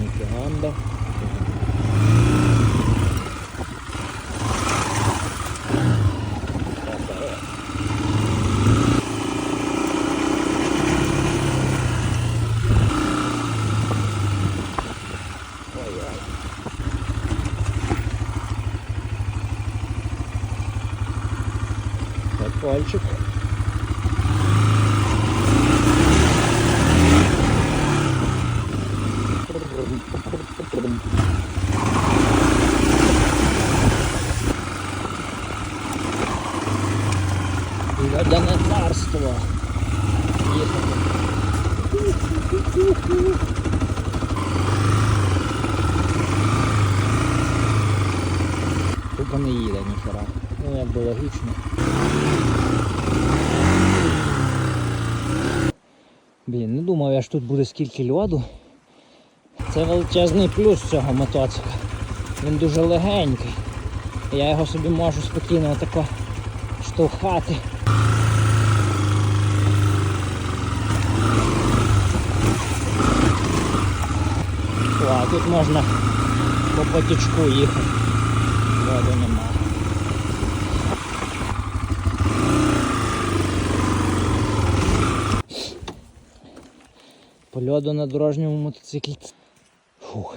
Ніфіганда. Пальчик. Льодяне царство. Їхали. Тупо не їде ніхера. Ну якби логічно. Блін, не думав я ж тут буде скільки льоду. Це величезний плюс цього мотоцикла. Він дуже легенький. Я його собі можу спокійно отако штовхати. А тут можна по потічку їхати. Води нема. По льоду на дорожньому мотоциклі. Фух.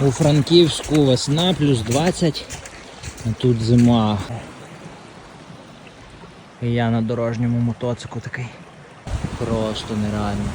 У Франківську весна плюс 20, а тут зима. І я на дорожньому мотоцику такий. Просто нереально.